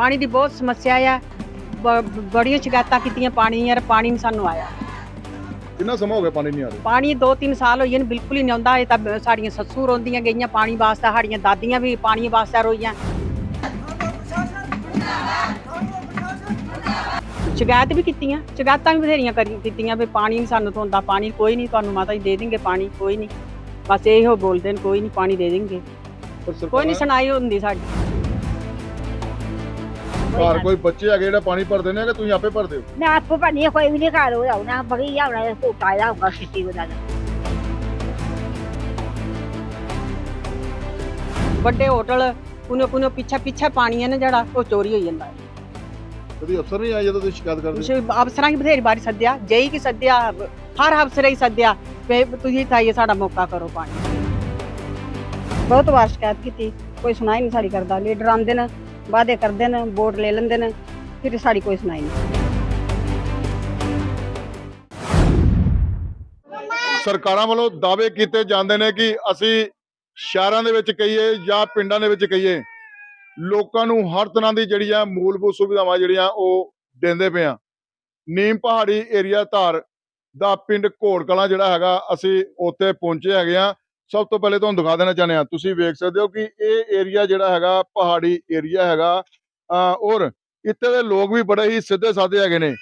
ਪਾਣੀ ਦੀ ਬਹੁਤ ਸਮੱਸਿਆ ਆ। ਬ- ਬੜੀਆਂ ਸ਼ਿਕਾਇਤਾਂ ਕੀਤੀਆਂ ਪਾਣੀ ਦੀਆਂ ਪਾਣੀ ਨਹੀਂ ਸਾਨੂੰ ਆਇਆ। ਕਿੰਨਾ ਸਮਾਂ ਹੋ ਗਿਆ ਪਾਣੀ ਨਹੀਂ ਆ ਰਿਹਾ? ਪਾਣੀ 2-3 ਸਾਲ ਹੋਏ ਨੇ ਬਿਲਕੁਲ ਹੀ ਨਹੀਂ ਆਉਂਦਾ। ਇਹ ਤਾਂ ਬ- ਸਾਡੀਆਂ ਸੱਸੂ ਰੋਂਦੀਆਂ ਗਈਆਂ ਪਾਣੀ ਵਾਸਤੇ ਸਾਡੀਆਂ ਦਾਦੀਆਂ ਵੀ ਪਾਣੀ ਵਾਸਤੇ ਰੋਈਆਂ। ਸ਼ਿਕਾਇਤ ਵੀ ਕੀਤੀਆਂ ਸ਼ਿਕਾਇਤਾਂ ਵੀ ਬਥੇਰੀਆਂ ਕਰੀ ਕੀਤੀਆਂ ਵੀ ਪਾਣੀ ਨਹੀਂ ਸਾਨੂੰ ਤੋਂ ਆਉਂਦਾ ਪਾਣੀ ਕੋਈ ਨਹੀਂ ਤੁਹਾਨੂੰ ਮਾਤਾ ਜੀ ਦੇ ਦੇਣਗੇ ਪਾਣੀ ਕੋਈ ਨਹੀਂ ਬਸ ਇਹੋ ਬੋਲਦੇ ਨੇ ਕੋਈ ਨਹੀਂ ਪਾਣੀ ਦੇ ਦੇਣਗੇ। ਪਰ ਕੋਈ ਨਹੀਂ ਸਰਕਾਰ ਸੁਣਾਈ ਹੁੰਦੀ ਸਾਡੀ। ਘਰ ਕੋਈ ਬੱਚੇ ਹੈਗੇ ਜਿਹੜਾ ਪਾਣੀ ਭਰਦੇ ਨੇ ਕਿ ਤੁਸੀਂ ਆਪੇ ਭਰਦੇ ਹੋ? ਮੈਂ ਆਪ ਭੰਨੀ ਕੋਈ ਵੀ ਨਹੀਂ ਘਰ ਹੋਇਆ ਨਾ ਬਗੀ ਜਾਉਣਾ ਕੋਟਾ ਦਾ ਹੋਗਾ ਸਿੱਟੀ ਉਹਦਾ ਵੱਡੇ ਹੋਟਲ ਕੁਨੇ ਕੁਨੇ ਪਿੱਛੇ ਪਿੱਛੇ ਪਾਣੀ ਹੈ ਨਾ ਜਿਹੜਾ ਉਹ ਚੋਰੀ ਹੋਈ ਜਾਂਦਾ। ਹੈ ਕਦੀ ਅਫਸਰ ਨਹੀਂ ਆਏ ਜਦੋਂ ਤੁਸੀਂ ਸ਼ਿਕਾਇਤ ਕਰਦੇ? ਤੁਸੀਂ ਅਫਸਰਾਂ ਕੀ ਬਥੇਰੀ ਵਾਰੀ ਸੱਦਿਆ ਜਈ ਕੀ ਸੱਦਿਆ ਹਰ ਅਫਸਰ ਹੀ ਸੱਦਿਆ ਵੀ ਤੁਸੀਂ ਤਾਈਏ ਸਾਡਾ ਮੌਕਾ ਕਰੋ ਪਾਣੀ। ਬਹੁਤ ਵਾਰ ਸ਼ਿਕਾਇਤ ਕੀਤੀ ਕੋਈ ਸੁਣਾਈ ਨਹੀਂ ਸਾਡੀ ਕਰਦਾ ਲੀਡਰ ਆਉਂਦੇ ਨੇ ਵਾਅਦੇ ਕਰਦੇ ਨੇ, ਵੋਟ ਲੈ ਲੈਂਦੇ ਨੇ, ਫਿਰ ਸਾਡੀ ਕੋਈ ਸੁਣਾਈ ਨਹੀਂ। ਸਰਕਾਰਾਂ ਵੱਲੋਂ ਦਾਅਵੇ ਕੀਤੇ ਜਾਂਦੇ ਨੇ ਕਿ ਅਸੀਂ ਸ਼ਹਿਰਾਂ ਦੇ ਵਿੱਚ ਕਹੀਏ ਜਾਂ ਪਿੰਡਾਂ ਦੇ ਵਿੱਚ ਕਹੀਏ, ਲੋਕਾਂ ਨੂੰ ਹਰ ਤਰ੍ਹਾਂ ਦੀ ਜਿਹੜੀ ਆ ਮੂਲਭੂਤ ਸੁਵਿਧਾਵਾਂ ਜਿਹੜੀਆਂ ਉਹ ਦਿੰਦੇ ਪਏ ਆ। ਨੀਮ ਪਹਾੜੀ ਏਰੀਆ ਧਾਰ ਦਾ ਪਿੰਡ ਘੋੜ ਕਲਾਂ ਜਿਹੜਾ ਹੈਗਾ, ਅਸੀਂ ਉੱਥੇ ਪਹੁੰਚੇ ਹੈਗੇ ਆ। ਸਭ ਤੋਂ ਪਹਿਲੇ ਤੁਹਾਨੂੰ ਦਿਖਾ ਦੇਣਾ ਚਾਹੁੰਦੇ ਆ ਤੁਸੀਂ ਵੇਖ ਸਕਦੇ ਹੋ ਕਿ ਇਹ ਏਰੀਆ ਜਿਹੜਾ ਹੈਗਾ ਪਹਾੜੀ ਏਰੀਆ ਹੈਗਾ। ਔਰ ਇੱਥੇ ਦੇ ਲੋਕ ਵੀ ਬੜੇ ਹੀ ਸਿੱਧੇ ਸਾਦੇ ਹੈਗੇ ਨੇ।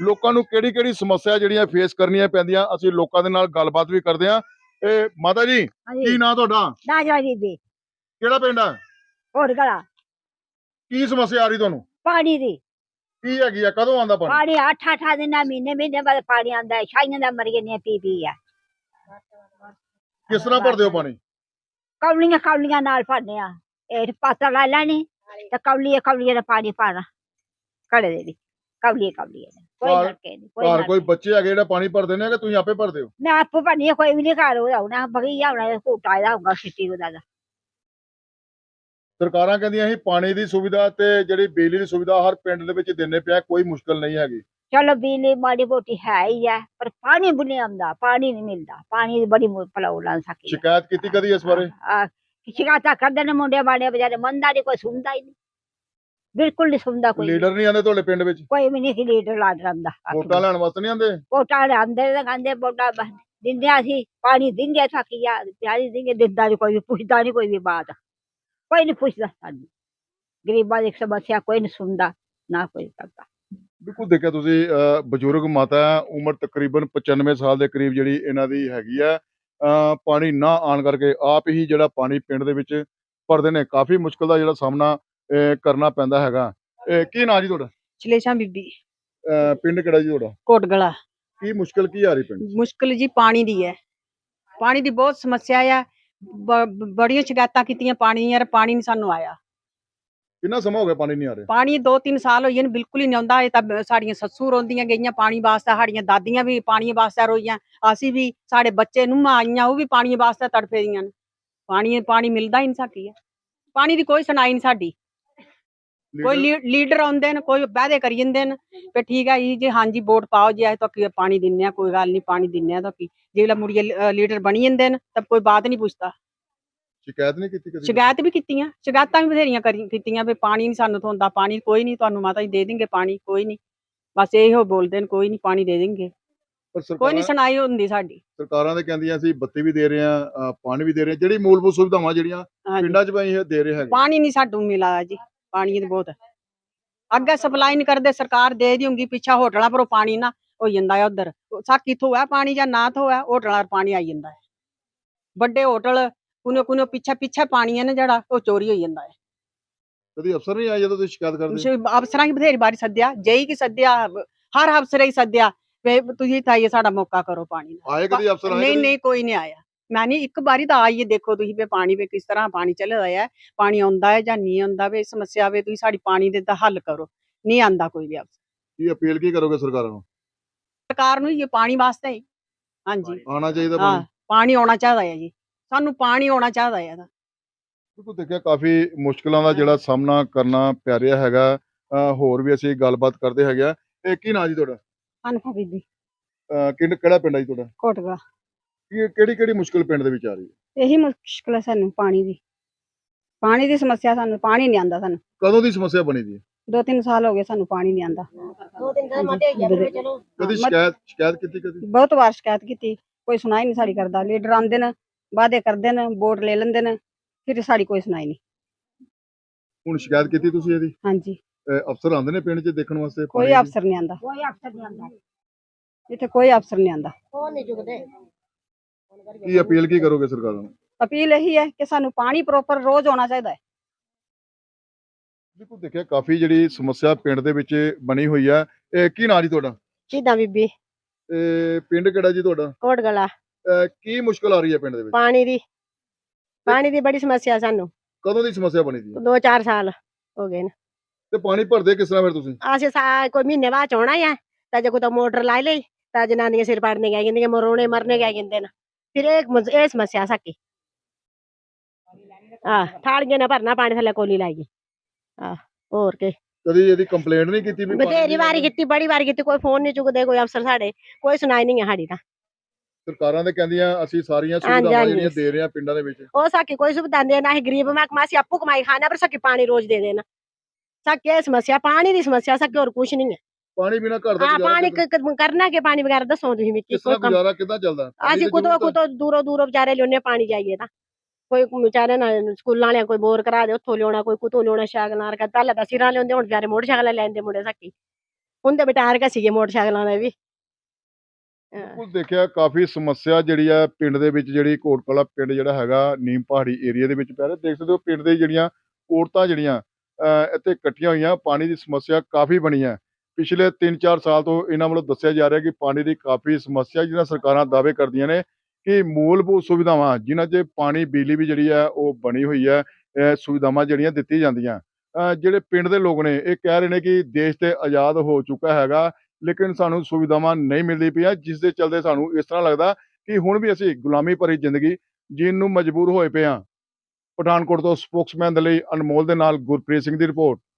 ਲੋਕਾਂ ਨੂੰ ਕਿਹੜੀ ਕਿਹੜੀ ਸਮੱਸਿਆ ਜਿਹੜੀਆਂ ਫੇਸ ਕਰਨੀਆਂ ਪੈਂਦੀਆਂ ਅਸੀਂ ਲੋਕਾਂ ਦੇ ਨਾਲ ਗੱਲਬਾਤ ਵੀ ਕਰਦੇ ਆ ਇਹ ਮਾਤਾ ਜੀ ਕੀ ਨਾਂ ਤੁਹਾਡਾ? ਨਾ ਜਾ ਬੀਬੀ ਕਿਹੜਾ ਪਿੰਡ ਆ ਹੋਰ ਗਲਾ। ਕੀ ਸਮੱਸਿਆ ਆ ਰਹੀ ਤੁਹਾਨੂੰ? ਪਾਣੀ ਦੀ। ਕੀ ਹੈਗੀ ਆ? ਕਦੋਂ ਆਉਂਦਾ ਪਾਣੀ? ਪਾਣੀ ਅੱਠ ਅੱਠ ਦਿਨਾਂ ਮਹੀਨੇ ਮਹੀਨੇ ਬਾਅਦ ਪਾਣੀ ਆਂਦਾ ਹੈ। ਛਾਈਆਂ ਦਾ ਮਰ ਗਏ ਪੀ ਪੀ ਆ। ਕਿਸ ਤਰ੍ਹਾਂ ਭਰਦੇ ਹੋ ਪਾਣੀ? ਕੌਲੀਆਂ ਕੌਲੀਆਂ ਨਾਲ ਭਰਨੇ ਆ ਇਹ ਪਾਤਰ ਲਾ ਲੈਣੀ ਤੇ ਕੌਲੀਆਂ ਕੌਲੀਆਂ ਦਾ ਪਾਣੀ ਪਾਣਾ ਕੜੇ ਦੇ ਵਿੱਚ। ਕੌਲੀਆਂ ਕੌਲੀਆਂ ਦਾ। ਕੋਈ ਘਰ- ਲੜਕੇ ਨਹੀਂ ਕੋਈ ਘਰ ਕੋਈ ਬੱਚੇ ਹੈਗੇ ਜਿਹੜਾ ਪਾਣੀ ਭਰਦੇ ਨੇ ਕਿ ਤੁਸੀਂ ਆਪੇ ਭਰਦੇ ਹੋ? ਮੈਂ ਆਪ ਭੰਨੀ ਕੋਈ ਵੀ ਨਹੀਂ ਘਰ ਹੋਇਆ ਨਾ ਬਗੀ ਜਾਉਣਾ ਕੋਟਾ ਦਾ ਹੋਗਾ ਸਿੱਟੀ ਉਹਦਾ ਦਾ। ਸਰਕਾਰਾਂ ਕਹਿੰਦੀਆਂ ਸੀ ਪਾਣੀ ਦੀ ਸੁਵਿਧਾ ਤੇ ਜਿਹੜੀ ਬਿਜਲੀ ਦੀ ਸੁਵਿਧਾ ਹਰ ਪਿੰਡ ਦੇ ਵਿੱਚ ਦਿੰਨੇ ਪਿਆ ਕੋਈ ਮੁਸ਼ਕਲ ਨਹੀਂ ਹੈਗੀ। ਚਲੋ ਬਿਜਲੀ ਮਾੜੀ ਮੋਟੀ ਹੈ ਹੀ ਹੈ ਪਰ ਪਾਣੀ ਬੁਨੇ ਆਉਂਦਾ ਪਾਣੀ ਨਹੀਂ ਮਿਲਦਾ ਪਾਣੀ ਦੀ ਬੜੀ ਪ੍ਰੋਬਲਮ ਸਾਕੀ ਸ਼ਿਕਾਇਤ ਕੀਤੀ ਕਦੀ ਇਸ ਬਾਰੇ? ਸ਼ਿਕਾਇਤਾਂ ਕਰਦੇ ਨੇ ਮੁੰਡੇ ਬਾੜੇ ਵਿਚਾਰੇ ਮੰਦਾ ਨਹੀਂ ਕੋਈ ਸੁਣਦਾ ਹੀ ਨਹੀਂ। ਬਿਲਕੁਲ ਨਹੀਂ ਸੁਣਦਾ ਕੋਈ। ਲੀਡਰ ਨਹੀਂ ਆਉਂਦੇ ਤੁਹਾਡੇ ਪਿੰਡ ਵਿੱਚ? ਕੋਈ ਵੀ ਨਹੀਂ ਸੀ ਲੀਡਰ ਲਾਡ ਰੰਦਾ ਵੋਟਾਂ ਲੈਣ ਵਾਸਤੇ ਨਹੀਂ ਆਉਂਦੇ? ਵੋਟਾਂ ਆਂਦੇ ਨੇ ਕਹਿੰਦੇ ਵੋਟਾਂ ਦਿੰਦੇ ਅਸੀਂ ਪਾਣੀ ਦਿੰਦੇ ਥਾਕੀਆ ਪਿਆਰੀ ਦਿੰਦੇ ਦਿੰਦਾ ਨੀ ਕੋਈ ਵੀ ਪੁੱਛਦਾ ਨਹੀਂ ਕੋਈ ਵੀ ਬਾਤ। ਕੋਈ ਨਹੀਂ ਪੁੱਛਦਾ ਸਾਨੂੰ। ਗਰੀਬਾਂ ਦੀ ਸਮੱਸਿਆ ਕੋਈ ਨਹੀਂ ਸੁਣਦਾ ਨਾ ਕੋਈ ਕਰਦਾ। ਬਿਲਕੁਲ ਦੇਖਿਆ ਤੁਸੀਂ ਬਜ਼ੁਰਗ ਮਾਤਾ ਉਮਰ ਤਕਰੀਬਨ 95 ਸਾਲ ਦੇ ਕਰੀਬ ਜਿਹੜੀ ਇਹਨਾਂ ਦੀ ਹੈਗੀ ਆ ਪਾਣੀ ਨਾ ਆਣ ਕਰਕੇ ਆਪ ਹੀ ਜਿਹੜਾ ਪਾਣੀ ਪਿੰਡ ਦੇ ਵਿੱਚ ਭਰਦੇ ਨੇ ਕਾਫੀ ਮੁਸ਼ਕਲ ਦਾ ਜਿਹੜਾ ਸਾਹਮਣਾ ਕਰਨਾ ਪੈਂਦਾ ਹੈਗਾ। ਕੀ ਨਾਂ ਜੀ ਤੁਹਾਡਾ? ਚਲੇਸ਼ਾਂ ਬੀਬੀ। ਪਿੰਡ ਕਿਹੜਾ ਜੀ ਤੁਹਾਡਾ? ਕੋਟਗਲਾ ਕੀ ਮੁਸ਼ਕਲ ਕੀ ਆ ਰਹੀ ਪਿੰਡ? ਮੁਸ਼ਕਲ ਜੀ ਪਾਣੀ ਦੀ ਹੈ। ਪਾਣੀ ਦੀ ਬਹੁਤ ਸਮੱਸਿਆ ਆ ਬੜੀਆਂ ਸ਼ਿਕਾਇਤਾਂ ਕੀਤੀਆਂ ਪਾਣੀ ਦੀਆਂ ਪਾਣੀ ਨਹੀਂ ਸਾਨੂੰ ਆਇਆ। ਕਿੰਨਾ ਸਮਾਂ ਹੋ ਗਿਆ ਪਾਣੀ ਨਹੀਂ ਆ ਰਿਹਾ? ਪਾਣੀ 2-3 ਸਾਲ ਹੋਏ ਨੇ ਬਿਲਕੁਲ ਹੀ ਨਹੀਂ ਆਉਂਦਾ ਇਹ ਤਾਂ ਸਾਡੀਆਂ ਸੱਸੂ ਰੋਂਦੀਆਂ ਗਈਆਂ ਪਾਣੀ ਵਾਸਤੇ ਸਾਡੀਆਂ ਦਾਦੀਆਂ ਵੀ ਪਾਣੀ ਵਾਸਤੇ ਰੋਈਆਂ ਅਸੀਂ ਵੀ ਸਾਡੇ ਬੱਚੇ ਨੂੰ ਆਈਆਂ ਉਹ ਵੀ ਪਾਣੀ ਵਾਸਤੇ ਤੜਫੇ ਦੀਆਂ ਨੇ। ਪਾਣੀ ਪਾਣੀ ਮਿਲਦਾ ਹੀ ਨਹੀਂ ਸਾਡੀ ਪਾਣੀ ਦੀ ਕੋਈ ਸੁਣਾਈ ਨਹੀਂ ਸਾਡੀ। ਕੋਈ ਲੀਡਰ- ਆਉਂਦੇ ਨੇ ਕੋਈ ਵਾਅਦੇ ਕਰੀ ਜਾਂਦੇ ਨੇ ਵੀ ਠੀਕ ਹੈ ਜੀ ਜੀ ਹਾਂਜੀ ਵੋਟ ਪਾਓ ਜੀ ਅਸੀਂ ਤਾਂ ਕੀ ਪਾਣੀ ਦਿੰਨੇ ਆ ਕੋਈ ਗੱਲ ਨਹੀਂ ਪਾਣੀ ਦਿੰਨੇ ਆ ਤਾਂ ਕੀ। ਜਿਹੜਾ ਮੁੜੀਏ ਲੀਡਰ ਬਣੀ ਜਾਂਦੇ ਨੇ ਤਾਂ ਕੋਈ ਬਾਤ ਨਹੀਂ ਪੁੱਛਦਾ। ਸ਼ਿਕਾਇਤ ਨਹੀਂ ਕੀਤੀ ਕਦੀ? ਸ਼ਿਕਾਇਤ ਵੀ ਕੀਤੀਆਂ ਸ਼ਿਕਾਇਤਾਂ ਵੀ ਬਥੇਰੀਆਂ ਕਰੀ ਕੀਤੀਆਂ ਵੀ ਪਾਣੀ ਨਹੀਂ ਸਾਨੂੰ ਤੋਂ ਆਉਂਦਾ ਪਾਣੀ ਕੋਈ ਨਹੀਂ ਤੁਹਾਨੂੰ ਮਾਤਾ ਜੀ ਦੇ ਦੇਣਗੇ ਪਾਣੀ ਕੋਈ ਨਹੀਂ। ਬਸ ਇਹੋ ਬੋਲਦੇ ਨੇ ਕੋਈ ਨਹੀਂ ਪਾਣੀ ਦੇ ਦੇਣਗੇ। ਪਰ ਕੋਈ ਨਹੀਂ ਸਰਕਾਰਾਂ ਸੁਣਾਈ ਹੁੰਦੀ ਸਾਡੀ। ਸਰਕਾਰਾਂ ਦੇ ਕਹਿੰਦੀਆਂ ਸੀ ਬੱਤੀ ਵੀ ਦੇ ਰਹੇ ਆ ਪਾਣੀ ਵੀ ਦੇ ਰਹੇ ਆ ਜਿਹੜੀ ਮੂਲਭੂਤ ਸੁਵਿਧਾਵਾਂ ਜਿਹੜੀਆਂ ਹਾਂਜੀ। ਪਿੰਡਾਂ 'ਚ ਵੀ ਅਸੀਂ ਦੇ ਰਹੇ ਹੈਗੇ। ਪਾਣੀ ਨਹੀਂ ਸਾਨੂੰ ਮਿਲਾ ਜੀ ਪਾਣੀ ਦੀ ਬਹੁਤ। ਅੱਗੇ ਸਪਲਾਈ ਨਹੀਂ ਕਰਦੇ ਸਰਕਾਰ ਦੇ ਦਿਉਂਗੀ ਪਿੱਛਾ ਹੋਟਲਾਂ ਪਰੋਂ ਪਾਣੀ ਨਾ ਹੋ ਜਾਂਦਾ ਹੈ ਉਧਰ। ਸਾ ਕਿਥੋਂ ਹੈ ਪਾਣੀ ਜਾਂ ਨਾ ਤੋਂ ਹੈ ਹੋਟਲਾਂ ਪਾਣੀ ਆਈ ਜਾਂਦਾ ਹੈ ਵੱਡੇ ਹੋਟਲ ਕੁਨੇ ਕੁਨੇ ਪਿੱਛੇ ਪਿੱਛੇ ਪਾਣੀ ਹੈ ਨਾ ਜਿਹੜਾ ਉਹ ਚੋਰੀ ਹੋਈ ਜਾਂਦਾ ਹੈ। ਕਦੀ ਅਫਸਰ ਨਹੀਂ ਆਏ ਜਦੋਂ ਤੁਸੀਂ ਸ਼ਿਕਾਇਤ ਕਰਦੇ? ਤੁਸੀਂ ਅਫਸਰਾਂ ਕੀ ਬਥੇਰੀ ਵਾਰੀ ਸੱਦਿਆ ਜਈ ਕੀ ਸੱਦਿਆ ਹਰ ਅਫਸਰ ਹੀ ਸੱਦਿਆ ਵੀ ਤੁਸੀਂ ਤਾਈਏ ਸਾਡਾ ਮੌਕਾ ਕਰੋ ਪਾਣੀ ਦਾ। ਆਏ ਕਦੀ ਅਫਸਰ ਆਏ ਨਹੀਂ? ਨਹੀਂ ਕੋਈ ਨਹੀਂ ਆਇਆ। ਮੈਂ ਨਹੀਂ ਇੱਕ ਵਾਰੀ ਤਾਂ ਆਈਏ ਦੇਖੋ ਤੁਸੀਂ ਵੀ ਪਾਣੀ ਵੀ ਕਿਸ ਤਰ੍ਹਾਂ ਪਾਣੀ ਚੱਲ ਰਿਹਾ ਹੈ ਪਾਣੀ ਆਉਂਦਾ ਹੈ ਜਾਂ ਨਹੀਂ ਆਉਂਦਾ ਵੀ ਸਮੱਸਿਆ ਵੇ ਤੁਸੀਂ ਸਾਡੀ ਪਾਣੀ ਦੇ ਤਾਂ ਹੱਲ ਕਰੋ। ਨਹੀਂ ਆਂਦਾ ਕੋਈ ਵੀ ਅਫਸਰ। ਕੀ ਅਪੀਲ ਕੀ ਕਰੋਗੇ ਸਰਕਾਰਾਂ ਨੂੰ? ਸਰਕਾਰ ਨੂੰ ਇਹ ਪਾਣੀ ਵਾਸਤੇ ਹੀ। ਹਾਂਜੀ। ਆਉਣਾ ਚਾਹੀਦਾ ਹਾਂ ਪਾਣੀ? ਪਾਣੀ ਆਉਣਾ ਚਾਹੀਦਾ ਹੈ ਜੀ। ਸਾਨੂੰ ਪਾਣੀ ਆਉਣਾ ਚਾਹੀਦਾ ਹੈ ਇਹਦਾ। ਬਿਲਕੁਲ ਦੇਖਿਆ ਕਾਫੀ ਮੁਸ਼ਕਲਾਂ ਦਾ ਜਿਹੜਾ ਸਾਹਮਣਾ ਕਰਨਾ ਪੈ ਰਿਹਾ ਹੈਗਾ। ਹੋਰ ਵੀ ਅਸੀਂ ਗੱਲਬਾਤ ਕਰਦੇ ਹੈਗੇ ਆ। ਇਹ ਕੀ ਨਾਂ ਜੀ ਤੁਹਾਡਾ? ਅਨਫਾ ਬੀਬੀ। ਅਹ ਕਿਹੜ ਕਿਹੜਾ ਪਿੰਡ ਹੈ ਜੀ ਤੁਹਾਡਾ? ਕੋਟਗਾ ਕੀ ਕਿਹੜੀ ਕਿਹੜੀ ਮੁਸ਼ਕਲ ਪਿੰਡ ਦੇ ਵਿੱਚ ਆ ਰਹੀ ਹੈ? ਇਹੀ ਮੁਸ਼ਕਲ ਹੈ ਸਾਨੂੰ ਪਾਣੀ ਦੀ। ਪਾਣੀ ਦੀ ਸਮੱਸਿਆ ਸਾਨੂੰ ਪਾਣੀ ਨਹੀਂ ਆਂਦਾ ਸਾਨੂੰ। ਕਦੋਂ ਦੀ ਸਮੱਸਿਆ ਬਣੀ ਦੀ ਹੈ? ਦੋ ਤਿੰਨ ਸਾਲ ਹੋ ਗਏ ਸਾਨੂੰ ਪਾਣੀ ਨਹੀਂ ਆਂਦਾ ਦੋ ਦਿਨ ਦਾ ਮਤੇ ਹੋਈ ਜਾਂਦੇ ਚਲੋ। ਕਦੀ ਮਤ- ਸ਼ਿਕਾਇਤ ਸ਼ਿਕਾਇਤ ਕੀਤੀ ਕਦੀ? ਬਹੁਤ ਵਾਰ ਸ਼ਿਕਾਇਤ ਕੀਤੀ। ਕੋਈ ਸੁਣਾਈ ਨਹੀਂ ਸਾਡੀ ਕਰਦਾ। ਲੀਡਰ ਆਉਂਦੇ ਨੇ ਵਾਅਦੇ ਕਰਦੇ ਨੇ ਵੋਟ ਲੈ ਲੈਂਦੇ ਨੇ ਫਿਰ ਸਾਡੀ ਕੋਈ ਸੁਣਾਈ ਨਹੀਂ। ਹੁਣ ਸ਼ਿਕਾਇਤ ਕੀਤੀ ਤੁਸੀਂ ਇਹਦੀ? ਹਾਂਜੀ। ਅਹ ਅਫਸਰ ਆਉਂਦੇ ਨੇ ਪਿੰਡ 'ਚ ਦੇਖਣ ਵਾਸਤੇ ਕੋਈ ਪਾਣੀ ਦੀ? ਅਫਸਰ ਨਹੀਂ ਆਂਦਾ ਕੋਈ ਅਫਸਰ ਨਹੀਂ ਆਉਂਦਾ। ਇੱਥੇ ਕੋਈ ਅਫਸਰ ਨਹੀਂ ਆਂਦਾ ਉਹ ਨਹੀਂ ਚੁੱਕਦੇ? ਕੀ ਅਪੀਲ ਕੀ ਕਰੋਗੇ ਸਰਕਾਰਾਂ ਨੂੰ? ਅਪੀਲ ਇਹੀ ਹੈ ਕਿ ਸਾਨੂੰ ਪਾਣੀ ਪ੍ਰੋਪਰ ਰੋਜ਼ ਆਉਣਾ ਚਾਹੀਦਾ ਹੈ। ਦੇਖੋ ਦੇਖਿਆ ਕਾਫੀ ਜਿਹੜੀ ਸਮੱਸਿਆ ਪਿੰਡ ਦੇ ਵਿੱਚ ਬਣੀ ਹੋਈ ਹੈ ਇਹ ਕੀ ਨਾਂ ਜੀ ਤੁਹਾਡਾ? ਸਿੱਧਾ ਬੀਬੀ। ਇਹ ਪਿੰਡ ਕਿਹੜਾ ਜੀ ਤੁਹਾਡਾ? ਕੋਟ ਗਲਾ ਅਹ ਕੀ ਮੁਸ਼ਕਲ ਆ ਰਹੀ ਹੈ ਪਿੰਡ ਦੇ ਵਿੱਚ? ਪਾਣੀ ਦੀ ਪਾਣੀ ਦੀ ਬੜੀ ਸਮੱਸਿਆ ਸਾਨੂੰ। ਕਦੋਂ ਦੀ ਸਮੱਸਿਆ ਬਣੀ ਸੀ? ਦੋ ਚਾਰ ਸਾਲ ਹੋ ਗਏ ਨੇ। ਤੇ ਪਾਣੀ ਭਰਦੇ ਕਿਸ ਤਰ੍ਹਾਂ ਫਿਰ ਤੁਸੀਂ? ਅਸੀਂ ਸਾ ਕੋਈ ਮਹੀਨੇ ਬਾਅਦ ਚ ਆਉਣਾ ਹੀ ਆ। ਤਾਂ ਜੇ ਕੋਈ ਤਾਂ ਮੋਟਰ ਲਾ ਲਈ ਤਾਂ ਜਨਾਨੀਆਂ ਸਿਰ ਪਾੜਨੇ ਗਏ ਕਹਿੰਦੀਆਂ ਮਰੋਣੇ ਮਰਨੇ ਗਏ ਕਹਿੰਦੇ ਨੇ। ਫਿਰ ਇਹ ਮੁਸ- ਇਹ ਸਮੱਸਿਆ ਸਾਕੀ ਆ ਥਾਲੀਆਂ ਨਾਲ ਭਰਨਾ ਪਾਣੀ ਥੱਲੇ ਕੋਲੀ ਲਾਈਏ ਆ ਹੋਰ ਕੇ। ਕਦੀ ਇਹਦੀ ਕੰਪਲੇਂਟ ਨਹੀਂ ਕੀਤੀ ਵੀ ਪਾਣੀ ਬਥੇਰੀ ਵਾਰੀ? ਕੀਤੀ ਬੜੀ ਵਾਰੀ ਕੀਤੀ ਕੋਈ ਫੋਨ ਨਹੀਂ ਚੁੱਕਦੇ ਕੋਈ ਅਫਸਰ ਸਾਡੇ ਕੋਈ ਸੁਣਾਈ ਨਹੀਂ ਹੈ ਸਾਡੀ ਤਾਂ। ਸਰਕਾਰਾਂ ਦੇ ਕਹਿੰਦੀਆਂ ਅਸੀਂ ਸਾਰੀਆਂ ਸੁਵਿਧਾਵਾਂ। ਜਿਹੜੀਆਂ ਦੇ ਰਹੇ ਹਾਂ ਪਿੰਡਾਂ ਦੇ ਵਿੱਚ। ਉਹ ਸਾਕੀ ਕੋਈ ਸੁਵਿਧਾ ਨਹੀਂ ਨਾ ਹੀ ਗਰੀਬ ਮੈਂ ਕਮਾਸੀ ਆਪੂ ਕਮਾਈ ਖਾਣਾ ਪਰ ਸਾਕੀ ਪਾਣੀ ਰੋਜ਼ ਦੇ ਦੇਣਾ। ਸਾਕੀ ਇਹ ਸਮੱਸਿਆ ਪਾਣੀ ਦੀ ਸਮੱਸਿਆ ਸਾਕੀ ਹੋਰ ਕੁਛ ਨਹੀਂ ਹੈ। ਪਾਣੀ ਬਿਨਾ ਘਰ ਦਾ ਹਾਂ ਗੁਜ਼ਾਰਾ ਪਾਣੀ ਕਰਨਾ ਕਿ ਪਾਣੀ ਵਗੈਰਾ ਦੱਸੋ ਤੁਸੀਂ ਵੀ ਕੀ ਕਿਸ ਕੋਈ ਤਰ੍ਹਾਂ ਕੰਮ? ਗੁਜ਼ਾਰਾ ਕਿੱਦਾਂ ਚੱਲਦਾ? ਅਸੀਂ ਦੀ ਹੈ। ਕੁਦੋਂ ਦੂਰੋਂ ਦੂਰੋਂ ਵਿਚਾਰੇ ਲਿਆਉਣੇ ਪਾਣੀ ਜਾਈਏ ਤਾਂ। ਕੋਈ ਵਿਚਾਰੇ ਨਾ ਸਕੂਲਾਂ ਵਾਲਿਆਂ ਕੋਈ ਬੋਰ ਕਰਾ ਦੇ ਉੱਥੋਂ ਲਿਆਉਣਾ ਕੋਈ ਕੁਤੋਂ ਲਿਆਉਣਾ ਸ਼ਾਗਨਾਰ ਕਾ ਪਹਿਲਾਂ ਤਾਂ ਸਿਰਾਂ ਲਿਆਉਂਦੇ ਹੁਣ ਵਿਚਾਰੇ ਮੋਟਰਸਾਈਕਲ ਲੈਂਦੇ ਮੁੰਡੇ ਸਾਕੀ। ਹੁੰਦੇ ਬਿਟਾਰ ਕਾ ਸੀਗੇ ਮੋਟਰਸਾਈਕਲਾਂ ਦੇ ਵੀ। ਬਿਲਕੁਲ ਦੇਖਿਆ, ਕਾਫੀ ਸਮੱਸਿਆ ਜਿਹੜੀ ਆ ਪਿੰਡ ਦੇ ਵਿੱਚ ਜਿਹੜੀ ਕੋਟਕਲਾ ਪਿੰਡ ਜਿਹੜਾ ਹੈਗਾ, ਨੀਮ ਪਹਾੜੀ ਏਰੀਆ ਦੇ ਵਿੱਚ ਪੈ ਰਿਹਾ। ਦੇਖ ਸਕਦੇ ਹੋ ਪਿੰਡ ਦੇ ਜਿਹੜੀਆਂ ਔਰਤਾਂ ਜਿਹੜੀਆਂ, ਅਹ, ਇੱਥੇ ਇਕੱਠੀਆਂ ਹੋਈਆਂ, ਪਾਣੀ ਦੀ ਸਮੱਸਿਆ ਕਾਫੀ ਬਣੀ ਹੈ ਪਿਛਲੇ 3-4 ਸਾਲ ਤੋਂ ਇਹਨਾਂ ਵੱਲੋਂ ਦੱਸਿਆ ਜਾ ਰਿਹਾ ਕਿ ਪਾਣੀ ਦੀ ਕਾਫੀ ਸਮੱਸਿਆ ਜਿਹਨਾਂ ਸਰਕਾਰਾਂ ਦਾਅਵੇ ਕਰਦੀਆਂ ਨੇ ਕਿ ਮੂਲਭੂਤ ਸੁਵਿਧਾਵਾਂ ਜਿਨ੍ਹਾਂ 'ਚ ਪਾਣੀ, ਬਿਜਲੀ ਵੀ ਜਿਹੜੀ ਹੈ ਉਹ ਬਣੀ ਹੋਈ ਹੈ ਸੁਵਿਧਾਵਾਂ ਜਿਹੜੀਆਂ ਦਿੱਤੀ ਜਾਂਦੀਆਂ। ਜਿਹੜੇ ਪਿੰਡ ਦੇ ਲੋਕ ਨੇ, ਇਹ ਕਹਿ ਰਹੇ ਨੇ ਕਿ ਦੇਸ਼ ਤੇ ਆਜ਼ਾਦ ਹੋ ਚੁੱਕਾ ਹੈਗਾ। ਲੇਕਿਨ ਸਾਨੂੰ ਸੁਵਿਧਾਵਾਂ ਨਹੀਂ ਮਿਲਦੀ ਪਈਆਂ ਜਿਸ ਦੇ ਚਲਦੇ ਸਾਨੂੰ ਇਸ ਤਰ੍ਹਾਂ ਲੱਗਦਾ ਕਿ ਹੁਣ ਵੀ ਅਸੀਂ ਗੁਲਾਮੀ ਭਰੀ ਜ਼ਿੰਦਗੀ ਜੀਣ ਨੂੰ ਮਜਬੂਰ ਹੋਏ ਪਏ ਹਾਂ। ਪਠਾਨਕੋਟ ਤੋਂ ਸਪੋਕਸਮੈਨ ਦੇ ਲਈ ਅਨਮੋਲ ਦੇ ਨਾਲ ਗੁਰਪ੍ਰੀਤ ਸਿੰਘ ਦੀ ਰਿਪੋਰਟ।